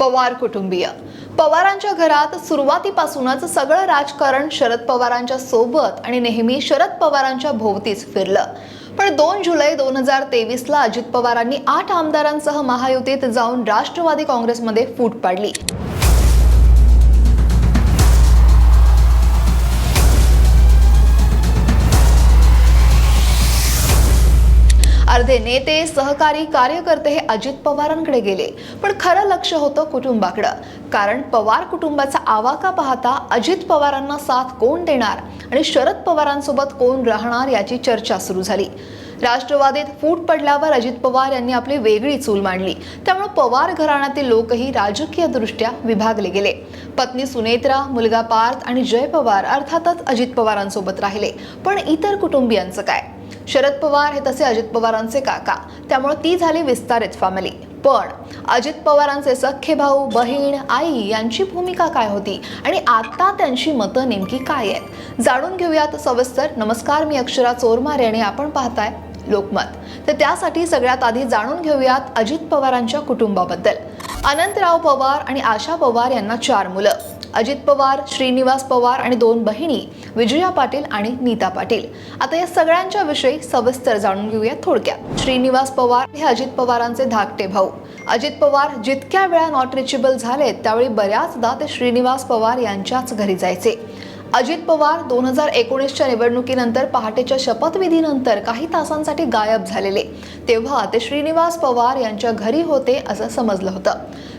पवार कुटुंबीय. पवारांच्या घरात सुरुवातीपासूनच सगळं राजकारण शरद पवारांच्या सोबत आणि नेहमी शरद पवारांच्या भोवतीच फिरलं. पण दोन जुलै दोन हजार तेवीसला अजित पवारांनी आठ आमदारांसह महायुतीत जाऊन राष्ट्रवादी काँग्रेसमध्ये फूट पाडली. अर्धे नेते सहकारी कार्यकर्ते हे अजित पवारांकडे गेले. पण खरं लक्ष होतं कुटुंबाकडं. कारण पवार कुटुंबाचा आवाका पाहता अजित पवारांना साथ कोण देणार आणि शरद पवारांसोबत कोण राहणार याची चर्चा सुरू झाली. राष्ट्रवादीत फूट पडल्यावर अजित पवार यांनी आपली वेगळी चूल मांडली. त्यामुळे पवार घराण्यातील लोकही राजकीय दृष्ट्या विभागले गेले. पत्नी सुनेत्रा मुलगा पार्थ आणि जय पवार अर्थातच अजित पवारांसोबत राहिले. पण इतर कुटुंबियांचं काय? शरद पवार हे तसे अजित पवारांचे काका. त्यामुळे ती झाली विस्तारित फॅमिली पण अजित पवारांचे सख्खे भाऊ बहीण आई यांची भूमिका काय होती? आणि आता त्यांची मतं नेमकी काय आहेत? जाणून घेऊयात सविस्तर. नमस्कार मी अक्षरा चोरमारे आणि आपण पाहताय लोकमत. तर त्यासाठी सगळ्यात आधी जाणून घेऊयात अजित पवारांच्या कुटुंबाबद्दल. अनंतराव पवार आणि आशा पवार यांना चार मुलं. अजित पवार श्रीनिवास पवार आणि दोन बहिणी विजया पाटील आणि नीता पाटील. आता या सगळ्यांच्या विषयी सविस्तर जाणून घेऊया थोडक्यात. श्रीनिवास पवार हे अजित पवारांचे धाकटे भाऊ. अजित पवार जितक्या वेळा नॉट रिचेबल झालेत त्यावेळी बऱ्याचदा ते श्रीनिवास पवार यांच्याच घरी जायचे. अजित पवार दोन हजार एकोणीसच्या निवडणुकीनंतर पहाटेच्या शपथविधीनंतर काही तासांसाठी गायब झालेले. तेव्हा ते श्रीनिवास पवार यांच्या घरी होते असं समजलं होतं.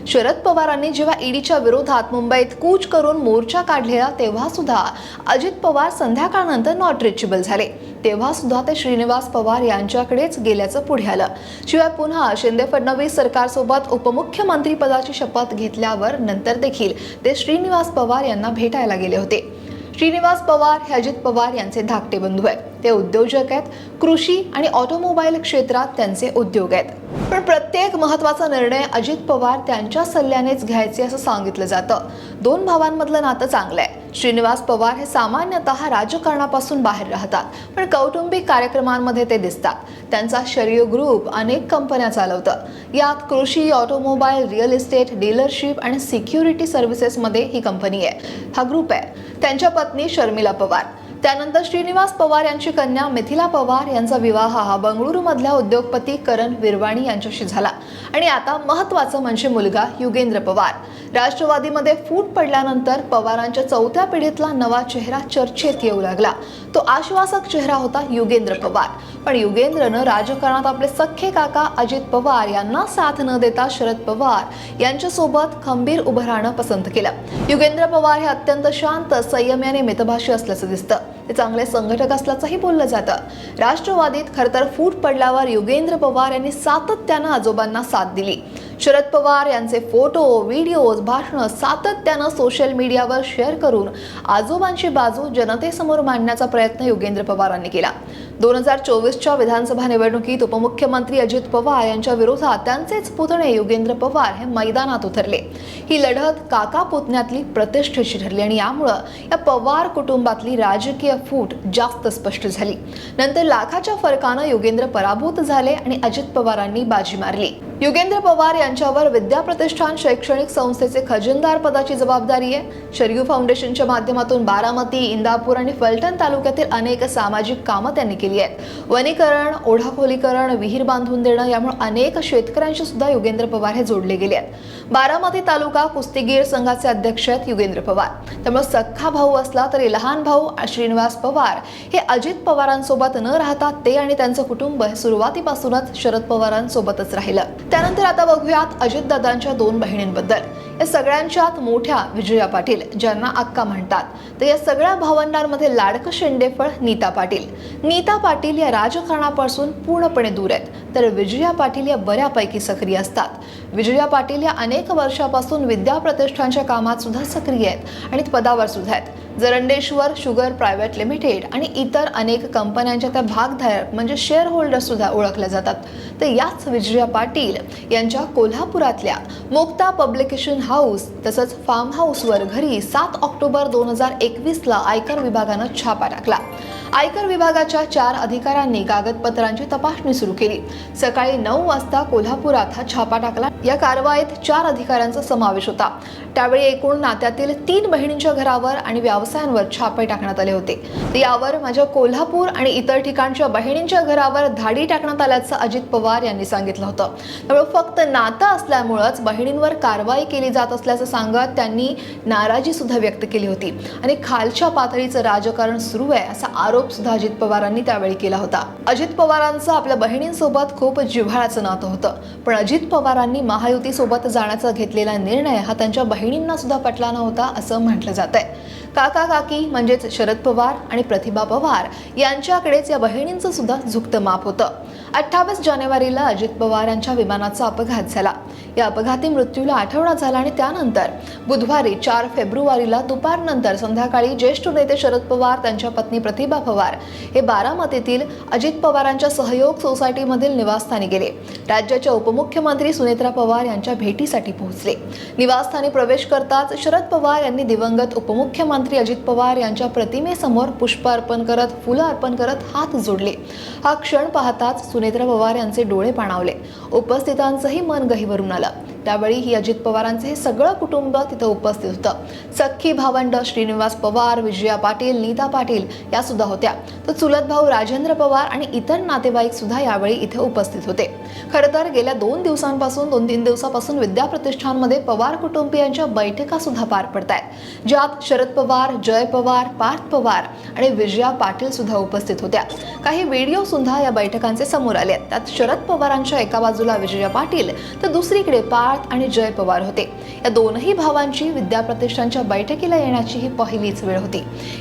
शरद पवारांनी जेव्हा ईडीच्या विरोधात मुंबईत कूच करून मोर्चा काढलेला तेव्हा सुद्धा अजित पवार संध्याकाळनंतर नॉट रिचेबल झाले. तेव्हा सुद्धा ते श्रीनिवास पवार यांच्याकडेच गेल्याचं पुढे आलं. शिवाय पुन्हा शिंदे फडणवीस सरकारसोबत उपमुख्यमंत्री पदाची शपथ घेतल्यावर नंतर देखील ते श्रीनिवास पवार यांना भेटायला गेले होते. श्रीनिवास पवार हे अजित पवार यांचे धाकटे बंधू आहेत. ते उद्योजक आहेत. कृषी आणि ऑटोमोबाईल क्षेत्रात त्यांचे उद्योग आहेत. पण प्रत्येक महत्त्वाचा निर्णय अजित पवार त्यांच्या सल्ल्यानेच घ्यायचे असं सांगितलं जातं. दोन भावांमधलं नातं चांगलं आहे. श्रीनिवास पवार हे सामान्यतः राजकारणापासून बाहेर राहतात पण कौटुंबिक कार्यक्रमांमध्ये ते दिसतात. त्यांचा शरीर ग्रुप अनेक कंपन्या चालवतं. यात कृषी ऑटोमोबाईल रिअल इस्टेट डीलरशिप आणि सिक्युरिटी सर्व्हिसेसमध्ये ही कंपनी आहे. हा ग्रुप आहे. त्यांच्या पत्नी शर्मिला पवार. त्यानंतर श्रीनिवास पवार यांची कन्या मिथिला पवार यांचा विवाह हा बंगळुरूमधल्या उद्योगपती करण विरवाणी यांच्याशी झाला. आणि आता महत्वाचं म्हणजे मुलगा युगेंद्र पवार. राष्ट्रवादीमध्ये फूट पडल्यानंतर पवारांच्या चौथ्या पिढीतला नवा चेहरा चर्चेत येऊ लागला. तो आश्वासक चेहरा होता युगेंद्र पवार. पण युगेंद्रनं राजकारणात आपले सख्खे काका अजित पवार यांना साथ न देता शरद पवार यांच्यासोबत खंबीर उभं राहणं पसंत केलं. युगेंद्र पवार हे अत्यंत शांत संयमी आणि मितभाषी असल्याचं दिसतं. ते चांगले संघटक असल्याचंही बोललं जातं. राष्ट्रवादीत खरं तर फूट पडल्यावर युगेंद्र पवार यांनी सातत्यानं आजोबांना साथ दिली. शरद पवार यांचे फोटो व्हिडिओज भाषणं सातत्यानं सोशल मीडियावर शेअर करून आजोबांची बाजू जनतेसमोर मांडण्याचा प्रयत्न योगेंद्र पवारांनी केला. दोन हजार चोवीसच्या विधानसभा निवडणुकीत उपमुख्यमंत्री अजित पवार यांच्या विरोधात त्यांचेच पुतणे योगेंद्र पवार हे मैदानात उतरले. ही लढत काका पुतण्यातली प्रतिष्ठेची ठरली आणि यामुळं या पवार कुटुंबातली राजकीय फूट जास्त स्पष्ट झाली. नंतर लाखाच्या फरकानं योगेंद्र पराभूत झाले आणि अजित पवारांनी बाजी मारली. युगेंद्र पवार यांच्यावर विद्या प्रतिष्ठान शैक्षणिक संस्थेचे खजिनदार पदाची जबाबदारी आहे. शरयू फाउंडेशनच्या माध्यमातून बारामती इंदापूर आणि फलटण तालुक्यातील अनेक सामाजिक कामं त्यांनी केली आहेत. वनीकरण ओढाखोलीकरण विहीर बांधून देणं यामुळे अनेक शेतकऱ्यांशी सुद्धा युगेंद्र पवार हे जोडले गेले आहेत. बारामती तालुका कुस्तीगीर संघाचे अध्यक्ष आहेत युगेंद्र पवार. त्यामुळे सख्खा भाऊ असला तरी लहान भाऊ श्रीनिवास पवार हे अजित पवारांसोबत न राहता ते आणि त्यांचं कुटुंब हे सुरुवातीपासूनच शरद पवारांसोबतच राहिलं. त्यानंतर आता बघूयात अजितदादांच्या दोन बहिणींबद्दल. या सगळ्यांच्यात मोठ्या विजया पाटील ज्यांना अक्का म्हणतात. तर या सगळ्या भावंडांमध्ये लाडकं शेंडेफळ नीता पाटील. नीता पाटील या राजकारणापासून पूर्णपणे दूर आहेत. तर विजया पाटील या बऱ्यापैकी सक्रिय असतात. विजया पाटील या अनेक वर्षापासून विद्या प्रतिष्ठानच्या कामात सुद्धा सक्रिय आहेत आणि पदावर सुद्धा आहेत. जरंडेश्वर शुगर प्रायव्हेट लिमिटेड आणि इतर अनेक कंपन्यांच्या त्या भागधारक म्हणजे शेअर होल्डर सुद्धा ओळखल्या जातात. तर याच विजया पाटील यांच्या कोल्हापुरातल्या मुक्ता पब्लिकेशन हाऊस तसंच फार्म हाऊसवर घरी सात ऑक्टोबर दोन हजार एकवीसला आयकर विभागानं छापा टाकला. आयकर विभागाच्या चार अधिकाऱ्यांनी कागदपत्रांची तपासणी सुरू केली. सकाळी नऊ वाजता कोल्हापुरात हा छापा टाकला. या कारवाईत चार अधिकाऱ्यांचा समावेश होता. त्यावेळी एकूण नात्यातील तीन बहिणींच्या घरावर आणि व्यवसायांवर छापे टाकण्यात आले होते. यावर माझ्या कोल्हापूर आणि इतर ठिकाणच्या बहिणींच्या घरावर धाडी टाकण्यात आल्याचं अजित पवार यांनी सांगितलं होतं. त्यामुळे फक्त नातं असल्यामुळंच बहिणींवर कारवाई केली जात असल्याचं सांगत त्यांनी नाराजी सुद्धा व्यक्त केली होती. आणि खालच्या पातळीचं राजकारण सुरू आहे असा आरोप सुद्धा अजित पवारांनी त्यावेळी केला होता. अजित पवारांचं आपल्या बहिणींसोबत खूप जिव्हाळ्याचं नातं होतं. पण अजित पवारांनी महायुतीसोबत जाण्याचा घेतलेला निर्णय हा त्यांच्या बहिणींना सुद्धा पटला नव्हता असं म्हटलं जात आहे काका काकी म्हणजेच शरद पवार आणि प्रतिभा पवार यांच्याकडेच या बहिणींचं सुद्धा झुकतं माप होतं. अठ्ठावीस जानेवारीला अजित पवार यांच्या विमानाचा अपघात झाला. या अपघाती मृत्यूला आठवडा झाला आणि त्यानंतर बुधवारी चार फेब्रुवारीला दुपारनंतर संध्याकाळी ज्येष्ठ नेते शरद पवार त्यांच्या पत्नी प्रतिभा पवार हे बारामतीतील अजित पवारांच्या सहयोग सोसायटीमधील निवासस्थानी गेले. राज्याच्या उपमुख्यमंत्री सुनेत्रा पवार यांच्या भेटीसाठी पोहोचले. निवासस्थानी प्रवेश करताच शरद पवार यांनी दिवंगत उपमुख्यमंत्री अजित पवार यांच्या प्रतिमेसमोर पुष्प अर्पण करत फुलं अर्पण करत हात जोडले. हा क्षण पाहताच सुनेत्रा पवार यांचे डोळे पाणावले. उपस्थितांचंही मन गहिवरून आलं. त्यावेळी ही अजित पवारांचे हे सगळं कुटुंब तिथं उपस्थित होतं. सख्खी भावंड श्रीनिवास पवार विजया पाटील नीता पाटील या सुद्धा होत्या. तर चुलत भाऊ राजेंद्र पवार आणि इतर नातेवाईक सुद्धा यावेळी इथे उपस्थित होते. खरं तर गेल्या दोन दिवसांपासून दोन तीन दिवसापासून विद्या प्रतिष्ठानमध्ये पवार कुटुंबियांच्या बैठका सुद्धा पार पडत आहेत ज्यात शरद पवार जय पवार पार्थ पवार आणि विजया पाटील सुद्धा उपस्थित होत्या. काही व्हिडिओ सुद्धा या बैठकांचे समोर आले आहेत. त्यात शरद पवारांच्या एका बाजूला विजया पाटील तर दुसरीकडे पार्थ आणि जय पवार होते. या दोनही भावांची विद्या प्रतिष्ठानच्या बैठकीला येण्याची ही पहिलीच वेळ होती.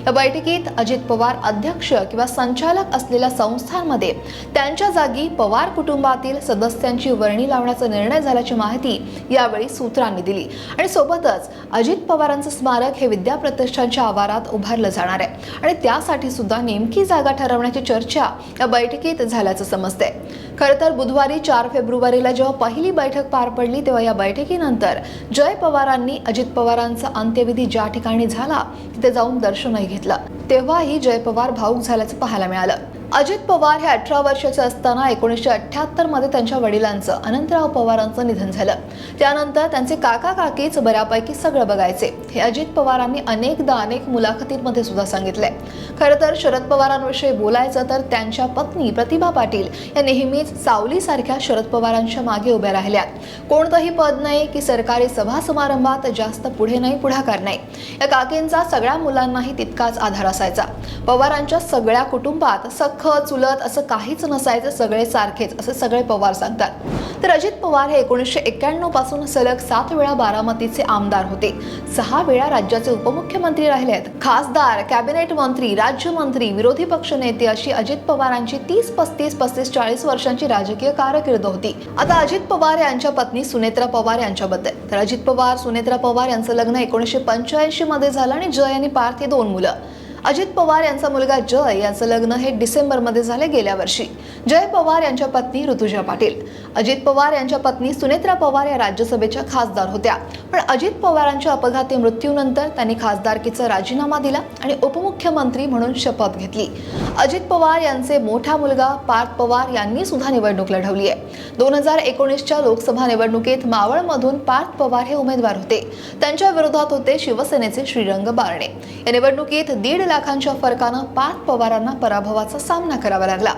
या बैठकीत अजित पवार अध्यक्ष किंवा संचालक असलेल्या संस्थांमध्ये त्यांच्या जागी पवार कुटुंबातील सदस्यांची वर्णी लावण्याचा निर्णय झाल्याची माहिती यावेळी सूत्रांनी दिली. आणि सोबतच अजित पवारांचं स्मारक हे विद्या प्रतिष्ठानच्या आवारात उभारलं जाणार आहे. आणि त्यासाठी सुद्धा नेमकी जागा ठरवण्याची चर्चा या बैठकीत झाल्याचं समजतंय. खरं तर बुधवारी चार फेब्रुवारीला जेव्हा पहिली बैठक पार पडली तेव्हा या बैठकीनंतर जय पवारांनी अजित पवारांचा अंत्यविधी ज्या ठिकाणी झाला तिथे जाऊन दर्शनही घेतलं. तेव्हाही जय पवार भाऊक झाल्याचं पाहायला मिळालं. अजित पवार हे अठरा वर्षाचे असताना एकोणीसशे अठ्ठ्याहत्तरमध्ये त्यांच्या वडिलांचं अनंतराव पवारांचं निधन झालं. त्यानंतर त्यांचे काका काकीच बऱ्यापैकी सगळं बघायचे. हे अजित पवारांनी अनेकदा अनेक मुलाखतींमध्ये सुद्धा सांगितलंय. खरं तर शरद पवारांविषयी बोलायचं तर त्यांच्या पत्नी प्रतिभा पाटील या नेहमीच सावलीसारख्या शरद पवारांच्या मागे उभ्या राहिल्या कोणतंही पद नाही की सरकारी सभा समारंभात जास्त पुढे नाही पुढाकार नाही. या काकींचा सगळ्या मुलांनाही तितकाच आधार असायचा. पवारांच्या सगळ्या कुटुंबात सख्ख चुलत असं काहीच नसायचं सगळे सारखेच असे सगळे पवार सांगतात. तर अजित पवार हे एकोणीसशे एक्क्याण्णवपासून सलग सात वेळा बारामतीचे आमदार होते. सहा वेळा राज्याचे उपमुख्यमंत्री राहिले आहेत. खासदार कॅबिनेट मंत्री राज्यमंत्री विरोधी पक्ष नेते अशी अजित पवारांची तीस पस्तीस पस्तीस चाळीस वर्षांची राजकीय कारकीर्द होती. आता अजित पवार यांच्या पत्नी सुनेत्रा पवार यांच्याबद्दल. तर अजित पवार सुनेत्रा पवार यांचं लग्न एकोणीसशे पंच्याऐंशी मध्ये झालं आणि जय आणि पार्थ हे दोन मुलं. अजित पवार यांचा मुलगा जय यांचं लग्न हे डिसेंबरमध्ये झाले गेल्या वर्षी. जय पवार यांच्या पत्नी ऋतुजा पाटील. अजित पवार यांच्या पत्नी सुनेत्रा पवार या राज्यसभेच्या खासदार होत्या. पण अजित पवारांच्या अपघाती मृत्यूनंतर त्यांनी खासदारकीचा राजीनामा दिला आणि उपमुख्यमंत्री म्हणून शपथ घेतली. अजित पवार यांचे मोठा मुलगा पार्थ पवार यांनी सुद्धा निवडणूक लढवली आहे दोन हजार एकोणीसच्या लोकसभा निवडणुकीत मावळमधून पार्थ पवार हे उमेदवार होते. त्यांच्या विरोधात होते शिवसेनेचे श्रीरंग बारणे. या निवडणुकीत दीड लाख लाखांच्या फरकानं पाच पवारांना पराभवाचा सामना करावा लागला.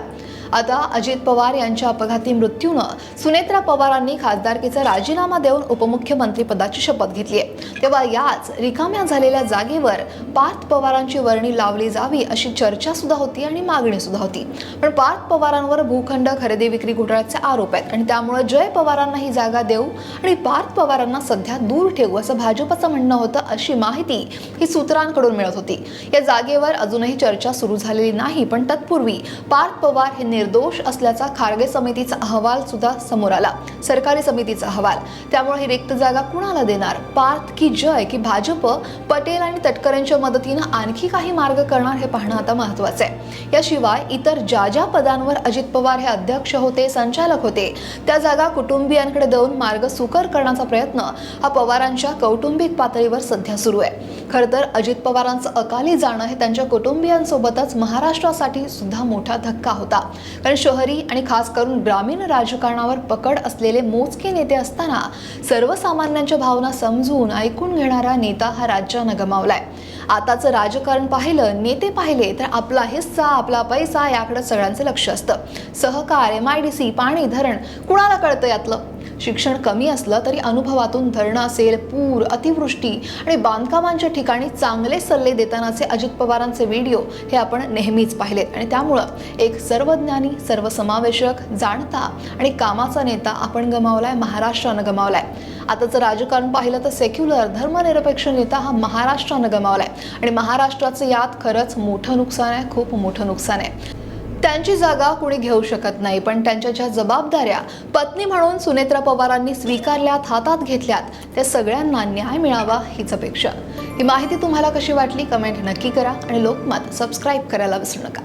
आता अजित पवार यांच्या अपघाती मृत्यूनं सुनेत्रा पवारांनी खासदारकीचा राजीनामा देऊन उपमुख्यमंत्री पदाची शपथ घेतली आहे. तेव्हा याच रिकाम्या झालेल्या जागेवर पार्थ पवारांची वर्णी लावली जावी अशी चर्चा सुद्धा होती आणि मागणी सुद्धा होती. पण पार्थ पवारांवर भूखंड खरेदी विक्री घोटाळ्याचे आरोप आहेत आणि त्यामुळे जय पवारांना ही जागा देऊ आणि पार्थ पवारांना सध्या दूर ठेवू असं भाजपचं म्हणणं होतं अशी माहिती ही सूत्रांकडून मिळत होती. या जागेवर अजूनही चर्चा सुरू झालेली नाही पण तत्पूर्वी पार्थ पवार हे निर्दोष असल्याचा खारगे समितीचा अहवाल सुद्धा समोर आला. सरकारी समितीचा अहवाल. त्यामुळे ही रिक्त जागा कुणाला देणार? पार्थ की जय की भाजप? पटेल आणि तटकरेंच्या मदतीनं आणखी काही मार्ग करणार हे पाहणं आता महत्वाचं आहे. याशिवाय इतर ज्या ज्या पदांवर अजित पवार हे अध्यक्ष होते संचालक होते त्या जागा कुटुंबियांकडे देऊन मार्ग सुकर करण्याचा प्रयत्न हा पवारांच्या कौटुंबिक पातळीवर सध्या सुरू आहे. खरं तर अजित पवारांचं अकाली जाणं हे त्यांच्या कुटुंबियांसोबतच महाराष्ट्रासाठी सुद्धा मोठा धक्का होता. कारण शहरी आणि खास करून ग्रामीण राजकारणावर पकड असलेले मोजके नेते असताना सर्वसामान्यांच्या भावना समजून ऐकून घेणारा नेता हा राज्यानं गमावलाय. आताचं राजकारण पाहिलं नेते पाहिले तर आपला हिस्सा आपला पैसा याकडे सगळ्यांचं लक्ष असतं. सहकार एम आय डी सी पाणी धरण कुणाला कळतं यातलं? शिक्षण कमी असलं तरी अनुभवातून धरणं असेल पूर अतिवृष्टी आणि बांधकामांच्या ठिकाणी चांगले सल्ले देतानाचे अजित पवारांचे व्हिडिओ हे आपण नेहमीच पाहिलेत. आणि त्यामुळं एक सर्वज्ञानी सर्वसमावेशक जाणता आणि कामाचा नेता आपण गमावलाय महाराष्ट्रानं गमावलाय. आताचं राजकारण पाहिलं तर सेक्युलर धर्मनिरपेक्ष नेता हा महाराष्ट्रानं गमावलाय. आणि महाराष्ट्राचं यात खरंच मोठं नुकसान आहे खूप मोठं नुकसान आहे. त्यांची जागा कुणी घेऊ शकत नाही पण त्यांच्या ज्या जबाबदाऱ्या पत्नी म्हणून सुनेत्रा पवारांनी स्वीकारल्यात हातात घेतल्यात त्या सगळ्यांना न्याय मिळावा हीच अपेक्षा. ही माहिती तुम्हाला कशी वाटली कमेंट नक्की करा आणि लोकमत सबस्क्राईब करायला विसरू नका.